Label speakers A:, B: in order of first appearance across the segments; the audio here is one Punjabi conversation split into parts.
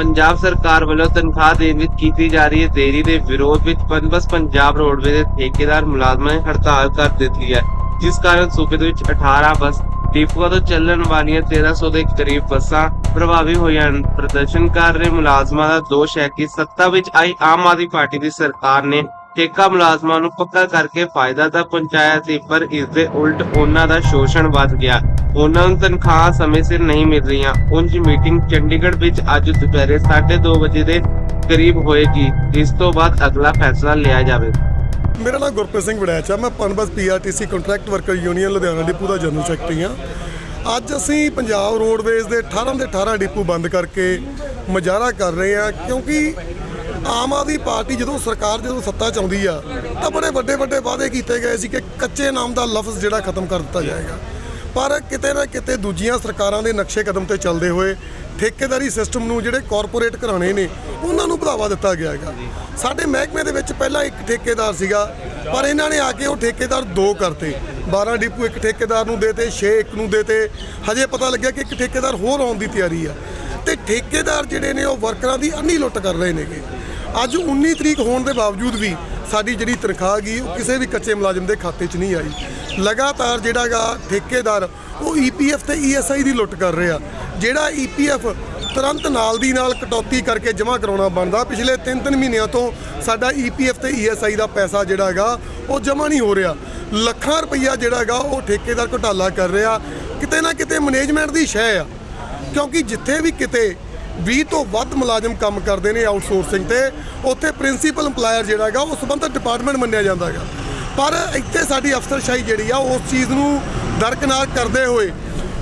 A: ਪੰਜਾਬ ਸਰਕਾਰ ਵੱਲੋਂ ਤਨਖਾਹ ਦੇਣ ਵਿੱਚ ਕੀਤੀ ਜਾ ਰਹੀ ਹੈ ਦੇਰੀ ਦੇ ਵਿਰੋਧ ਵਿੱਚ ਪਨਬਸ ਪੰਜਾਬ ਰੋਡਵੇ ਦੇ ਠੇਕੇਦਾਰ ਮੁਲਾਜ਼ਮਾਂ ਨੇ ਹੜਤਾਲ ਕਰ ਦਿੱਤੀ ਹੈ, ਜਿਸ ਕਾਰਨ ਸੂਬੇ ਦੇ ਵਿੱਚ 18 ਬੱਸ ਡਿਪੂਆਂ ਤੋਂ ਚੱਲਣ ਵਾਲੀਆਂ 1300 ਦੇ ਕਰੀਬ ਬੱਸਾਂ ਪ੍ਰਭਾਵਿਤ ਹੋਈਆਂ ਹਨ। ਪ੍ਰਦਰਸ਼ਨ ਕਰ ਰਹੇ ਮੁਲਾਜ਼ਮਾਂ ਦਾ ਦੋਸ਼ ਹੈ ਕਿ ਸੱਤਾ ਵਿੱਚ ਆਈ ਆਮ ਆਦਮੀ ਪਾਰਟੀ ਦੀ ਸਰਕਾਰ ਨੇ ਠੇਕਾ ਮੁਲਾਜ਼ਮਾਂ ਨੂੰ ਪੱਕਾ ਕਰਕੇ ਫਾਇਦਾ ਤਾਂ ਪਹੁੰਚਾਇਆ ਸੀ, ਪਰ ਇਸ ਦੇ ਉਲਟ ਉਹਨਾਂ ਦਾ ਸ਼ੋਸ਼ਣ ਵੱਧ ਗਿਆ। ਉਹਨਾਂ ਨੂੰ ਤਨਖਾਹ ਸਮੇਂ ਸਿਰ ਨਹੀਂ ਮਿਲ ਰਹੀਆਂ। ਉਂਝ ਮੀਟਿੰਗ ਚੰਡੀਗੜ੍ਹ ਵਿੱਚ ਅੱਜ ਦੁਪਹਿਰੇ 2:30 ਵਜੇ ਦੇ ਕਰੀਬ ਹੋਏਗੀ। ਇਸ ਤੋਂ ਬਾਅਦ ਅਗਲਾ ਫੈਸਲਾ ਲਿਆ ਜਾਵੇਗਾ
B: ਮੇਰਾ ਨਾਮ ਗੁਰਪ੍ਰੀਤ ਸਿੰਘ ਵੜੈਚ ਆ। ਮੈਂ Punbus PRTC contract worker union Ludhiana depot ਦਾ ਜਨਰਲ ਸੈਕਟਰੀ ਆ ਅੱਜ ਅਸੀਂ ਪੰਜਾਬ ਰੋਡਵੇਜ਼ ਦੇ 18 ਦੇ 18 ਡਿਪੂ ਬੰਦ ਕਰਕੇ ਮੁਜ਼ਾਹਰਾ ਕਰ ਰਹੇ ਆ ਕਿਉਂਕਿ ਆਮ ਆਦਮੀ ਪਾਰਟੀ ਜਦੋਂ ਸਰਕਾਰ ਜਦੋਂ ਸੱਤਾ ਚ ਆਉਂਦੀ ਆ, ਤਾਂ ਬੜੇ ਵੱਡੇ ਵੱਡੇ ਵਾਅਦੇ ਕੀਤੇ ਗਏ ਸੀ ਕਿ ਕੱਚੇ ਨਾਮ ਦਾ ਲਫ਼ਜ਼ ਜਿਹੜਾ ਖਤਮ ਕਰ ਦਿੱਤਾ ਜਾਏਗਾ। ਪਰ ਕਿਤੇ ਨਾ ਕਿਤੇ ਦੂਜੀਆਂ ਸਰਕਾਰਾਂ ਦੇ ਨਕਸ਼ੇ ਕਦਮ ਤੇ ਚੱਲਦੇ ਹੋਏ ਠੇਕੇਦਾਰੀ ਸਿਸਟਮ ਨੂੰ ਜਿਹੜੇ ਕਾਰਪੋਰੇਟ ਘਰਾਣੇ ਨੇ, ਉਹਨਾਂ ਨੂੰ ਵਧਾਵਾ ਦਿੱਤਾ ਗਿਆ ਹੈਗਾ। ਸਾਡੇ ਮਹਿਕਮੇ ਦੇ ਵਿੱਚ ਪਹਿਲਾਂ ਇੱਕ ਠੇਕੇਦਾਰ ਸੀਗਾ, ਪਰ ਇਹਨਾਂ ਨੇ ਆ ਕੇ ਉਹ ਠੇਕੇਦਾਰ ਦੋ ਕਰਤੇ। 12 ਡਿਪੂ ਇੱਕ ਠੇਕੇਦਾਰ ਨੂੰ ਦੇਤੇ 6 ਇੱਕ ਨੂੰ ਦੇਤੇ। ਹਜੇ ਪਤਾ ਲੱਗਿਆ ਕਿ ਇੱਕ ਠੇਕੇਦਾਰ ਹੋਰ ਆਉਣ ਦੀ ਤਿਆਰੀ ਆ। ਤੇ ਠੇਕੇਦਾਰ ਜਿਹੜੇ ਨੇ ਉਹ ਵਰਕਰਾਂ ਦੀ ਅੰਨੀ ਲੁੱਟ ਕਰ ਰਹੇ ਨੇਗੇ। ਅੱਜ 19 ਤਰੀਕ ਹੋਣ ਦੇ ਬਾਵਜੂਦ ਵੀ ਸਾਡੀ ਜਿਹੜੀ ਤਨਖਾਹ ਗਈ ਉਹ ਕਿਸੇ ਵੀ ਕੱਚੇ ਮੁਲਾਜ਼ਮ ਦੇ ਖਾਤੇ 'ਚ ਨਹੀਂ ਆਈ। ਲਗਾਤਾਰ ਜਿਹੜਾਗਾ ਠੇਕੇਦਾਰ, ਉਹ ਈਪੀਐਫ ਤੇ ਈਐਸਆਈ ਦੀ ਲੁੱਟ ਕਰ ਰਿਹਾ। ਜਿਹੜਾ ਈਪੀਐਫ ਤੁਰੰਤ ਨਾਲ ਦੀ ਨਾਲ ਕਟੌਤੀ ਕਰਕੇ ਜਮ੍ਹਾਂ ਕਰਾਉਣਾ ਬਣਦਾ, ਪਿਛਲੇ 3-3 ਮਹੀਨਿਆਂ ਤੋਂ ਸਾਡਾ ਈਪੀਐਫ ਤੇ ਈਐਸਆਈ ਦਾ ਪੈਸਾ ਜਿਹੜਾ ਹੈਗਾ, ਉਹ ਜਮ੍ਹਾਂ ਨਹੀਂ ਹੋ ਰਿਹਾ। ਲੱਖਾਂ ਰੁਪਈਆ ਜਿਹੜਾ ਹੈਗਾ, ਉਹ ਠੇਕੇਦਾਰ ਘੁਟਾਲਾ ਕਰ ਰਿਹਾ। ਕਿਤੇ ਨਾ ਕਿਤੇ ਮੈਨੇਜਮੈਂਟ ਦੀ ਸ਼ੈ ਆ। ਕਿਉਂਕਿ ਜਿੱਥੇ ਵੀ ਕਿਤੇ 20 ਤੋਂ ਵੱਧ ਮੁਲਾਜ਼ਮ ਕੰਮ ਕਰਦੇ ਨੇ ਆਊਟਸੋਰਸਿੰਗ ਤੇ। ਉੱਥੇ ਪ੍ਰਿੰਸੀਪਲ EMPLOYER ਜਿਹੜਾ ਹੈਗਾ, ਉਹ ਸੰਬੰਧਿਤ ਡਿਪਾਰਟਮੈਂਟ ਮੰਨਿਆ ਜਾਂਦਾ ਹੈਗਾ। ਪਰ ਇੱਥੇ ਸਾਡੀ ਅਫਸਰਸ਼ਾਹੀ ਜਿਹੜੀ ਆ, ਉਸ ਚੀਜ਼ ਨੂੰ ਦਰਕਨਾਰ ਕਰਦੇ ਹੋਏ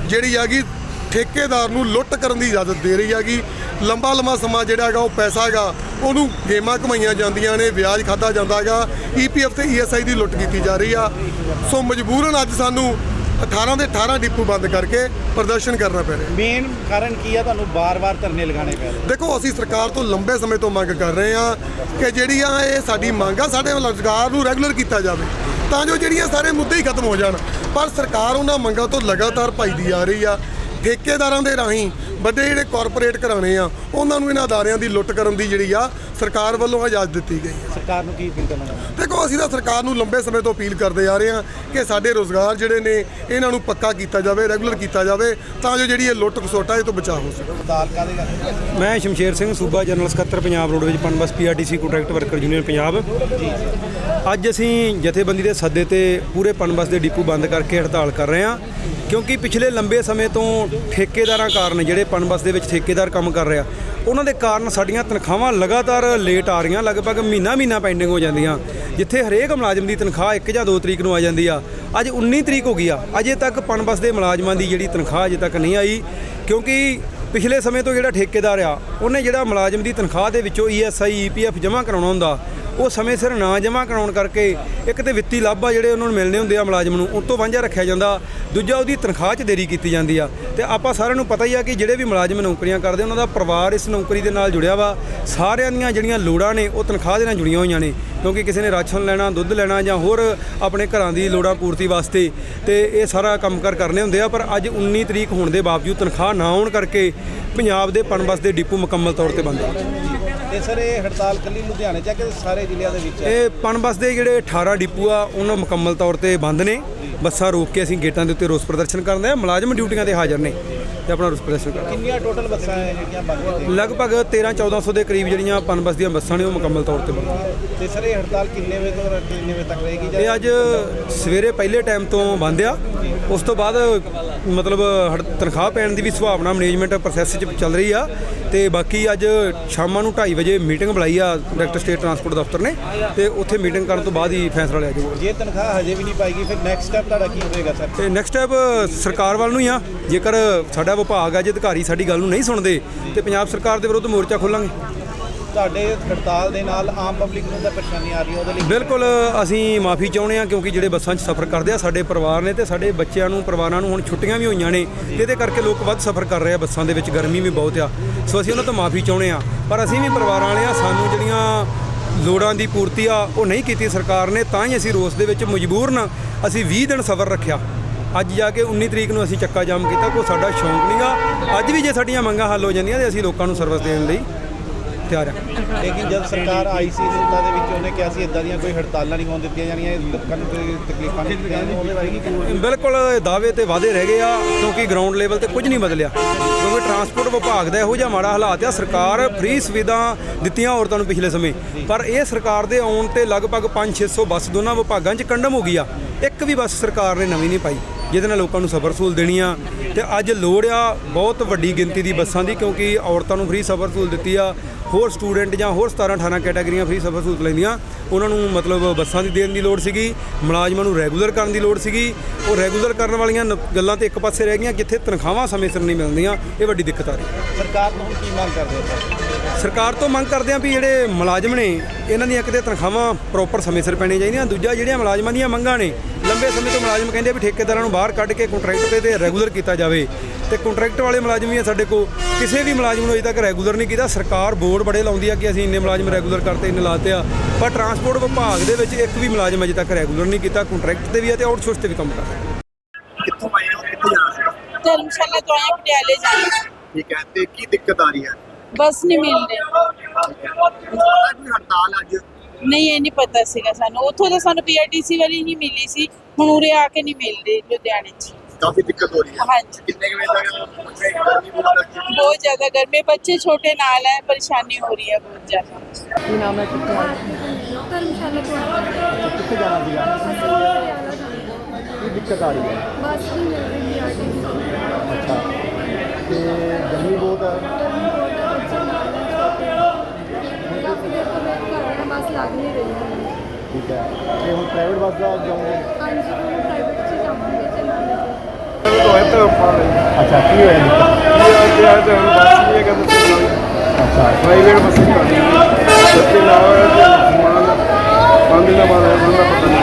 B: ਜਿਹੜੀ ਹੈਗੀ, ਠੇਕੇਦਾਰ ਨੂੰ ਲੁੱਟ ਕਰਨ ਦੀ ਇਜਾਜ਼ਤ ਦੇ ਰਹੀ ਹੈਗੀ। ਲੰਬਾ ਲੰਮਾ ਸਮਾਂ ਜਿਹੜਾ ਹੈਗਾ, ਉਹ ਪੈਸਾ ਹੈਗਾ, ਉਹਨੂੰ ਗੇਮਾਂ ਕਮਾਈਆਂ ਜਾਂਦੀਆਂ ਨੇ, ਵਿਆਜ ਖਾਦਾ ਜਾਂਦਾ ਹੈਗਾ। ਈਪੀਐਫ ਤੇ ਈਐਸਆਈ ਦੀ ਲੁੱਟ ਕੀਤੀ ਜਾ ਰਹੀ ਆ। ਸੋ ਮਜਬੂਰਨ ਅੱਜ ਸਾਨੂੰ 18 ਦੇ 18 ਡਿਪੂ ਬੰਦ ਕਰਕੇ ਪ੍ਰਦਰਸ਼ਨ ਕਰਨਾ ਪੈ ਰਿਹਾ।
C: ਮੇਨ ਕਾਰਨ ਕੀ ਆ? ਤੁਹਾਨੂੰ ਬਾਰ-ਬਾਰ ਧਰਨੇ ਲਗਾਉਣੇ ਪੈ ਰਹੇ।
B: ਦੇਖੋ ਅਸੀਂ ਸਰਕਾਰ ਤੋਂ ਲੰਬੇ ਸਮੇਂ ਤੋਂ ਮੰਗ ਕਰ ਰਹੇ ਹਾਂ ਕਿ ਜਿਹੜੀਆਂ ਇਹ ਸਾਡੀ ਮੰਗ ਆ ਸਾਡੇ ਰੁਜ਼ਗਾਰ ਨੂੰ ਰੈਗੂਲਰ ਕੀਤਾ ਜਾਵੇ ਤਾਂ ਜੋ ਜਿਹੜੀਆਂ ਸਾਰੇ ਮੁੱਦੇ ਹੀ ਖਤਮ ਹੋ ਜਾਣ। ਪਰ ਸਰਕਾਰ ਉਹਨਾਂ ਮੰਗਾਂ ਤੋਂ ਲਗਾਤਾਰ ਭੱਜਦੀ ਆ ਰਹੀ ਆ। ਠੇਕੇਦਾਰਾਂ ਦੇ ਰਾਹੀਂ ਵੱਡੇ ਜਿਹੜੇ ਕਾਰਪੋਰੇਟ ਘਰਾਣੇ ਆ ਉਹਨਾਂ ਨੂੰ ਇਹਨਾਂ ਅਦਾਰਿਆਂ ਦੀ ਲੁੱਟ ਕਰਨ ਦੀ ਜਿਹੜੀ ਆ ਸਰਕਾਰ ਵੱਲੋਂ ਇਜਾਜ਼ਤ ਦਿੱਤੀ ਗਈ ਹੈ।
C: ਸਰਕਾਰ ਨੂੰ ਕੀ ਅਪੀਲ ਕਰਨਾ ਚਾਹੁੰਦੇ
B: ਦੇਖੋ ਅਸੀਂ ਤਾਂ ਸਰਕਾਰ ਨੂੰ ਲੰਬੇ ਸਮੇਂ ਤੋਂ ਅਪੀਲ ਕਰਦੇ ਆ ਰਹੇ ਹਾਂ ਕਿ ਸਾਡੇ ਰੋਜ਼ਗਾਰ ਜਿਹੜੇ ਨੇ ਇਹਨਾਂ ਨੂੰ ਪੱਕਾ ਕੀਤਾ ਜਾਵੇ ਰੈਗੂਲਰ ਕੀਤਾ ਜਾਵੇ ਤਾਂ ਜੋ ਜਿਹੜੀ ਇਹ ਲੁੱਟ ਖਸੋਟਾ ਇਹ ਤੋਂ ਬਚਾਅ ਹੋ ਸਕੇ।
D: ਮੈਂ ਸ਼ਮਸ਼ੇਰ ਸਿੰਘ ਸੂਬਾ ਜਨਰਲ ਸਕੱਤਰ Punjab roadways Punbus PRTC contract worker union Punjab. ਅੱਜ ਅਸੀਂ ਜਥੇਬੰਦੀ ਦੇ ਸੱਦੇ ਤੇ ਪੂਰੇ ਪਨਬਸ ਦੇ ਡਿਪੂ ਬੰਦ ਕਰਕੇ ਹੜਤਾਲ ਕਰ ਰਹੇ ਹਾਂ ਕਿਉਂਕਿ ਪਿਛਲੇ ਲੰਬੇ ਸਮੇਂ ਤੋਂ ਠੇਕੇਦਾਰਾਂ ਕਾਰਨ ਜਿਹੜੇ ਪਨਬਸ ਦੇ ਵਿੱਚ ਠੇਕੇਦਾਰ ਕੰਮ ਕਰ ਰਿਹਾ ਉਹਨਾਂ ਦੇ ਕਾਰਨ ਸਾਡੀਆਂ ਤਨਖਾਹਾਂ ਲਗਾਤਾਰ ਲੇਟ ਆ ਰਹੀਆਂ, ਲਗਭਗ ਮਹੀਨਾ ਮਹੀਨਾ ਪੈਂਡਿੰਗ ਹੋ ਜਾਂਦੀਆਂ। ਜਿੱਥੇ ਹਰੇਕ ਮੁਲਾਜ਼ਮ ਦੀ ਤਨਖਾਹ 1 ਜਾਂ 2 ਤਰੀਕ ਨੂੰ ਆ ਜਾਂਦੀ ਆ। ਅੱਜ 19 ਤਰੀਕ ਹੋ ਗਈ ਆ। ਅਜੇ ਤੱਕ ਪਨਬਸ ਦੇ ਮੁਲਾਜ਼ਮਾਂ ਦੀ ਜਿਹੜੀ ਤਨਖਾਹ ਅਜੇ ਤੱਕ ਨਹੀਂ ਆਈ, ਕਿਉਂਕਿ ਪਿਛਲੇ ਸਮੇਂ ਤੋਂ ਜਿਹੜਾ ਠੇਕੇਦਾਰ ਆ, ਉਹਨੇ ਜਿਹੜਾ ਮੁਲਾਜ਼ਮ ਦੀ ਤਨਖਾਹ ਦੇ ਵਿੱਚੋਂ ਈਐਸਆਈ ਈਪੀਐਫ ਜਮ੍ਹਾਂ ਕਰਾਉਣਾ ਹੁੰਦਾ ਉਹ ਸਮੇਂ ਸਿਰ ਨਾ ਜਮ੍ਹਾਂ ਕਰਾਉਣ ਕਰਕੇ ਇੱਕ ਤੇ ਵਿੱਤੀ ਲਾਭ ਆ ਜਿਹੜੇ ਉਹਨਾਂ ਨੂੰ ਮਿਲਣੇ ਹੁੰਦੇ ਆ ਮੁਲਾਜ਼ਮ ਨੂੰ, ਉਹ ਤੋਂ ਵਾਂਝਾ ਰੱਖਿਆ ਜਾਂਦਾ, ਦੂਜਾ ਉਹਦੀ ਤਨਖਾਹ 'ਚ ਦੇਰੀ ਕੀਤੀ ਜਾਂਦੀ ਆ। ਤੇ ਆਪਾਂ ਸਾਰਿਆਂ ਨੂੰ ਪਤਾ ਹੀ ਆ ਕਿ ਜਿਹੜੇ ਵੀ ਮੁਲਾਜ਼ਮ ਨੌਕਰੀਆਂ ਕਰਦੇ ਉਹਨਾਂ ਦਾ ਪਰਿਵਾਰ ਇਸ ਨੌਕਰੀ ਦੇ ਨਾਲ ਜੁੜਿਆ ਵਾ। ਸਾਰਿਆਂ ਦੀਆਂ ਜਿਹੜੀਆਂ ਲੋੜਾਂ ਨੇ, ਉਹ ਤਨਖਾਹ ਦੇ ਨਾਲ ਜੁੜੀਆਂ ਹੋਈਆਂ ਨੇ, ਕਿਉਂਕਿ ਕਿਸੇ ਨੇ ਰਾਸ਼ਨ ਲੈਣਾ, ਦੁੱਧ ਲੈਣਾ ਜਾਂ ਹੋਰ ਆਪਣੇ ਘਰਾਂ ਦੀ ਲੋੜਾਂ ਪੂਰਤੀ ਵਾਸਤੇ, ਤੇ ਇਹ ਸਾਰਾ ਕੰਮਕਾਰ ਕਰਨੇ ਹੁੰਦੇ ਆ। ਪਰ ਅੱਜ 19 ਤਰੀਕ ਹੋਣ ਦੇ ਬਾਵਜੂਦ ਤਨਖਾਹ ਨਾ ਆਉਣ ਕਰਕੇ ਪੰਜਾਬ ਦੇ ਪਨਬਸ ਦੇ ਡਿਪੂ ਮੁਕੰਮਲ ਤੌਰ ਤੇ ਬੰਦ ਆ
C: ਤੇ ਸਰ ਇਹ ਹੜਤਾਲ ਕੱਲੀ ਲੁਧਿਆਣੇ ਚ ਕਿ ਸਾਰੇ ਜ਼ਿਲ੍ਹਿਆਂ ਦੇ ਵਿੱਚ ਹੈ?
D: ਇਹ ਪਨਬਸ ਦੇ ਜਿਹੜੇ 18 ਡਿਪੂ ਆ ਉਹਨਾਂ ਮੁਕੰਮਲ ਤੌਰ ਤੇ ਬੰਦ ਨੇ ਬੱਸਾਂ ਰੋਕ ਕੇ ਅਸੀਂ ਗੇਟਾਂ ਦੇ ਉੱਤੇ ਰੋਸ ਪ੍ਰਦਰਸ਼ਨ ਕਰਦੇ ਆ ਮੁਲਾਜ਼ਮ ਡਿਊਟੀਆਂ ਤੇ ਹਾਜ਼ਰ ਨੇ ਤੇ ਆਪਣਾ ਰੋਸ ਪ੍ਰਦਰਸ਼ਨ ਕਰਦੇ
C: ਕਿੰਨੀਆਂ ਟੋਟਲ ਬੱਸਾਂ ਹੈ ਜਿਹੜੀਆਂ ਬੰਦ। ਕੀਤੀਆਂ
D: ਲਗਭਗ 13 1400 ਦੇ ਕਰੀਬ ਜਿਹੜੀਆਂ ਪਨਬਸ ਦੀਆਂ ਬੱਸਾਂ ਨੇ ਉਹ ਮੁਕੰਮਲ ਤੌਰ ਤੇ ਬੰਦ।
C: ਤੇ ਸਰ ਇਹ ਹੜਤਾਲ ਕਿੰਨੇ ਵਜੇ ਤੋਂ ਕਿੰਨੇ ਵਜੇ ਤੱਕ ਰਹੇਗੀ ਜਾਂ
D: ਇਹ ਅੱਜ ਸਵੇਰੇ ਪਹਿਲੇ ਟਾਈਮ ਤੋਂ ਬੰਦ ਆ ਉਸ ਤੋਂ ਬਾਅਦ ਮਤਲਬ ਤਨਖਾਹ ਪੈਣ ਦੀ ਵੀ ਸੰਭਾਵਨਾ ਮੈਨੇਜਮੈਂਟ ਪ੍ਰੋਸੈਸ 'ਚ ਚੱਲ ਰਹੀ ਆ। ਤੇ ਬਾਕੀ ਅੱਜ ਸ਼ਾਮਾਂ ਨੂੰ 2:30 ਵਜੇ ਮੀਟਿੰਗ ਬੁਲਾਈ ਆ ਡਾਇਰੈਕਟਰ ਸਟੇਟ ਟਰਾਂਸਪੋਰਟ ਦਫ਼ਤਰ ਨੇ। ਤੇ ਉੱਥੇ ਮੀਟਿੰਗ ਕਰਨ ਤੋਂ ਬਾਅਦ ਹੀ ਫੈਸਲਾ ਲਿਆ ਜਾਊਗਾ।
C: ਜੇ ਤਨਖਾਹ ਹਜੇ ਵੀ ਨਹੀਂ ਪਾਏਗੀ ਫਿਰ ਨੈਕਸਟ ਸਟੈਪ ਤੁਹਾਡਾ ਕੀ ਹੋਵੇਗਾ ਸਰ?
D: ਤੇ ਨੈਕਸਟ ਸਟੈਪ ਸਰਕਾਰ ਵੱਲ ਨੂੰ ਹੀ ਆ। ਜੇਕਰ ਸਾਡਾ ਵਿਭਾਗ ਆ ਜੇ ਅਧਿਕਾਰੀ ਸਾਡੀ ਗੱਲ ਨੂੰ ਨਹੀਂ ਸੁਣਦੇ ਤੇ ਪੰਜਾਬ ਸਰਕਾਰ ਦੇ ਵਿਰੁੱਧ ਮੋਰਚਾ ਖੋਲਾਂਗੇ।
C: ਤੁਹਾਡੇ ਹੜਤਾਲ ਦੇ ਨਾਲ ਆਮ ਪਬਲਿਕ ਨੂੰ ਤਾਂ ਪਰੇਸ਼ਾਨੀ ਆ ਰਹੀ ਹੈ ਉਹਦੇ ਲਈ
D: ਬਿਲਕੁਲ ਅਸੀਂ ਮਾਫੀ ਚਾਹੁੰਦੇ ਹਾਂ ਕਿਉਂਕਿ ਜਿਹੜੇ ਬੱਸਾਂ 'ਚ ਸਫ਼ਰ ਕਰਦੇ ਆ ਸਾਡੇ ਪਰਿਵਾਰ ਨੇ ਤੇ ਸਾਡੇ ਬੱਚਿਆਂ ਨੂੰ ਪਰਿਵਾਰਾਂ ਨੂੰ ਹੁਣ ਛੁੱਟੀਆਂ ਵੀ ਹੋਈਆਂ ਨੇ ਤੇ ਇਹਦੇ ਕਰਕੇ ਲੋਕ ਵੱਧ ਸਫ਼ਰ ਕਰ ਰਹੇ ਆ ਬੱਸਾਂ ਦੇ ਵਿੱਚ ਗਰਮੀ ਵੀ ਬਹੁਤ ਆ। ਸੋ ਅਸੀਂ ਉਹਨਾਂ ਤੋਂ ਮਾਫੀ ਚਾਹੁੰਦੇ ਆ ਪਰ ਅਸੀਂ ਵੀ ਪਰਿਵਾਰਾਂ ਵਾਲੇ ਆ ਸਾਨੂੰ ਜਿਹੜੀਆਂ ਲੋੜਾਂ ਦੀ ਪੂਰਤੀ ਆ ਉਹ ਨਹੀਂ ਕੀਤੀ ਸਰਕਾਰ ਨੇ ਤਾਂ ਹੀ ਅਸੀਂ ਰੋਸ ਦੇ ਵਿੱਚ ਮਜਬੂਰਨ ਅਸੀਂ 20 ਦਿਨ ਸਫ਼ਰ ਰੱਖਿਆ। ਅੱਜ ਜਾ ਕੇ 19 ਤਰੀਕ ਨੂੰ ਅਸੀਂ ਚੱਕਾ ਜਾਮ ਕੀਤਾ ਕੋਈ ਸਾਡਾ ਸ਼ੌਂਕ ਨਹੀਂਗਾ ਅੱਜ ਵੀ ਜੇ ਸਾਡੀਆਂ ਮੰਗਾਂ ਹੱਲ ਹੋ ਜਾਂਦੀਆਂ ਤੇ ਅਸੀਂ ਲੋਕਾਂ ਨੂੰ ਸਰਵਿਸ ਦੇਣ ਲਈ ਤਿਆਰ ਹਾਂ।
C: ਲੇਕਿਨ ਜਦ ਸਰਕਾਰ ਆਈ ਸੀ ਸੱਤਾ ਦੇ ਵਿੱਚ ਉਹਨੇ ਕਿਹਾ ਸੀ ਇਦਾਂ ਦੀਆਂ ਕੋਈ ਹੜਤਾਲਾਂ ਨਹੀਂ ਹੋਣ ਦਿੱਤੀਆਂ ਜਾਣੀਆਂ ਇਹ ਲੋਕਾਂ ਨੂੰ ਕੋਈ ਤਕਲੀਫਾਂ ਨਹੀਂ ਦਿੱਤੀਆਂ ਜਾਣਗੀਆਂ। ਉਹਦੇ ਬਾਰੇ ਕੀ ਕਹੋਗੇ?
D: ਬਿਲਕੁਲ ਦਾਅਵੇ ਤੇ ਵਾਅਦੇ ਰਹਿ ਗਏ ਆ ਕਿਉਂਕਿ ਗਰਾਊਂਡ ਲੈਵਲ ਤੇ ਕੁਝ ਨਹੀਂ ਬਦਲਿਆ। ਕਿਉਂਕਿ ਟਰਾਂਸਪੋਰਟ ਵਿਭਾਗ ਦਾ ਇਹੋ ਜਿਹਾ ਮਾੜਾ ਹਾਲਾਤ ਆ ਸਰਕਾਰ ਫ੍ਰੀ ਸੁਵਿਧਾ ਦਿੱਤੀਆਂ ਔਰਤਾਂ ਨੂੰ ਪਿਛਲੇ ਸਮੇਂ। ਪਰ ਇਹ ਸਰਕਾਰ ਦੇ ਆਉਣ ਤੇ ਲਗਭਗ 5-600 ਬੱਸ ਦੋਨਾਂ ਵਿਭਾਗਾਂ 'ਚ ਕੰਡਮ ਹੋ ਗਈ ਆ। ਇੱਕ ਵੀ ਬੱਸ ਸਰਕਾਰ ਨੇ ਨਵੀਂ ਨਹੀਂ ਪਾਈ ਜਿਹਦੇ ਨਾਲ ਲੋਕਾਂ ਨੂੰ ਸਫ਼ਰ ਸਹੂਲਤ ਦੇਣੀ ਆ। ਤੇ ਅੱਜ ਲੋੜ ਆ ਬਹੁਤ ਵੱਡੀ ਗਿਣਤੀ ਦੀ ਬੱਸਾਂ ਦੀ ਕਿਉਂਕਿ ਔਰਤਾਂ ਨੂੰ ਫ੍ਰੀ ਸਫ਼ਰ ਸਹੂਲਤ ਦਿੱਤੀ ਆ। ਹੋਰ ਸਟੂਡੈਂਟ ਜਾਂ ਹੋਰ 17 18 ਕੈਟਾਗਰੀਆਂ ਫ੍ਰੀ ਸਫ਼ਰ ਸਹੂਲਤ ਲੈਂਦੀਆਂ ਉਹਨਾਂ ਨੂੰ ਮਤਲਬ ਬੱਸਾਂ ਦੀ ਦੇਣ ਦੀ ਲੋੜ ਸੀਗੀ ਮੁਲਾਜ਼ਮਾਂ ਨੂੰ ਰੈਗੂਲਰ ਕਰਨ ਦੀ ਲੋੜ ਸੀਗੀ। ਉਹ ਰੈਗੂਲਰ ਕਰਨ ਵਾਲੀਆਂ ਨ- ਗੱਲਾਂ ਤੇ ਇੱਕ ਪਾਸੇ ਰਹਿ ਗਈਆਂ ਜਿੱਥੇ ਤਨਖਾਹਾਂ ਸਮੇਂ ਸਿਰ ਨਹੀਂ ਮਿਲਦੀਆਂ ਇਹ ਵੱਡੀ ਦਿੱਕਤ ਆ ਰਹੀ
C: ਸਰਕਾਰ ਤੋਂ ਹੁਣ ਕੀ ਮੰਗ ਕਰਦੇ ਹੋ?
D: ਸਰਕਾਰ ਤੋਂ ਮੰਗ ਕਰਦੇ ਆ ਵੀ ਜਿਹੜੇ ਮੁਲਾਜ਼ਮ ਨੇ ਇਹਨਾਂ ਦੀਆਂ ਕਿਤੇ ਤਨਖਾਹਾਂ ਪ੍ਰੋਪਰ ਸਮੇਂ ਸਿਰ ਪੈਣੀਆਂ ਚਾਹੀਦੀਆਂ ਦੂਜਾ ਜਿਹੜੀਆਂ ਮੁਲਾਜ਼ਮਾਂ ਦੀਆਂ ਮੰਗਾਂ ਨੇ ਲੰਬੇ ਸਮੇਂ ਤੋਂ ਮੁਲਾਜ਼ਮ ਕਹਿੰਦੇ ਵੀ ਠੇਕੇਦਾਰਾਂ ਨੂੰ ਬਾਹਰ ਕੱਢ ਕੇ ਕੰਟਰੈਕਟ ਤੇ ਤੇ ਰੈਗੂਲਰ ਕੀਤਾ ਜਾਵੇ। ਤੇ ਕੰਟਰੈਕਟ ਵਾਲੇ ਮੁਲਾਜ਼ਮ ਵੀ ਆ ਸਾਡੇ ਕੋਲ ਕਿਸੇ ਵੀ ਮੁਲਾਜ਼ਮ ਨੂੰ ਅਜੇ ਤੱਕ ਰੈਗੂਲਰ ਨਹੀਂ ਕੀਤਾ ਸਰਕਾਰ ਬੋਰਡ ਬੜੇ ਲਾਉਂਦੀ ਆ ਕਿ ਅਸੀਂ ਇੰਨੇ ਮੁਲਾਜ਼ਮ ਰੈਗੂਲਰ ਕਰਤੇ ਇੰਨੇ ਲਾਤੇ ਆ। ਪਰ ਟਰਾਂਸਪੋਰਟ ਵਿਭਾਗ ਦੇ ਵਿੱਚ ਇੱਕ ਵੀ ਮੁਲਾਜ਼ਮ ਅਜੇ ਤੱਕ ਰੈਗੂਲਰ ਨਹੀਂ ਕੀਤਾ ਕੰਟਰੈਕਟ ਤੇ ਵੀ ਆ ਤੇ ਆਊਟਸੋਰਸ ਤੇ ਵੀ ਕੰਮ ਕਰ ਰਿਹਾ।
E: ਕਿੱਥੋਂ ਆਏ ਹੋ? ਕਿੱਥੇ ਜਾਣਾ ਸੀ
F: ਧਰਮਸ਼ਾਲਾ ਤੋਂ ਆਏ ਪਟਿਆਲੇ ਜਾਣਾ।
E: ਠੀਕ ਹੈ ਤੇ ਕੀ ਦਿੱਕਤ ਆ ਰਹੀ ਹੈ?
F: ਬੱਸ ਨਹੀਂ ਮਿਲ ਰਹੀ।
E: ਪਤਾ ਕੋਈ ਹੜਤਾਲ ਅੱਜ?
F: ਨਹੀਂ ਇਹ ਨਹੀਂ ਪਤਾ ਸੀਗਾ ਸਾਨੂੰ। ਉੱਥੋਂ ਤਾਂ ਸਾਨੂੰ ਪੀਆਰਟੀਸੀ ਵਾਲੀ ਹੀ ਮਿਲੀ ਸੀ। ਹੁਣ ਉਰੇ ਆ ਕੇ ਨਹੀਂ ਮਿਲ ਰਹੀ ਲੁਧਿਆਣੇ 'ਚ।
E: ਕਾਫੀ ਦਿੱਕਤ ਹੋ ਰਹੀ ਹੈ
F: ਹਾਂਜੀ
E: ਕਿੰਨੇ ਕੁ ਵਜੇ ਤੱਕ ਉੱਥੇ ਗਰਮੀ ਬਹੁਤ ਲੱਗਦੀ ਹੈ
F: ਬਹੁਤ ਜ਼ਿਆਦਾ ਗਰਮੀ ਬੱਚੇ ਛੋਟੇ ਨਾਲ ਹੈ ਪਰੇਸ਼ਾਨੀ ਹੋ ਰਹੀ ਹੈ ਬਹੁਤ ਜ਼ਿਆਦਾ
G: ਧਰਮਸ਼ਾਲਾ ਤੋਂ ਆਏ
C: ਕਿੱਥੇ ਜਾਣਾ ਸੀਗਾ
G: ਅਸੀਂ
C: ਅੱਛਾ, ਕੀ ਹੋਇਆ ਦਿੱਕਤ ਅੱਛਾ।
H: ਪ੍ਰਾਈਵੇਟ ਬੱਸਾਂ ਚੱਲਦੀਆਂ ਬੱਚੇ ਨਾਲ ਸਮਾਨ ਬੰਦ ਨਾ ਮਾਰੇ ਬੰਦਾ ਪਤਾ ਨਹੀਂ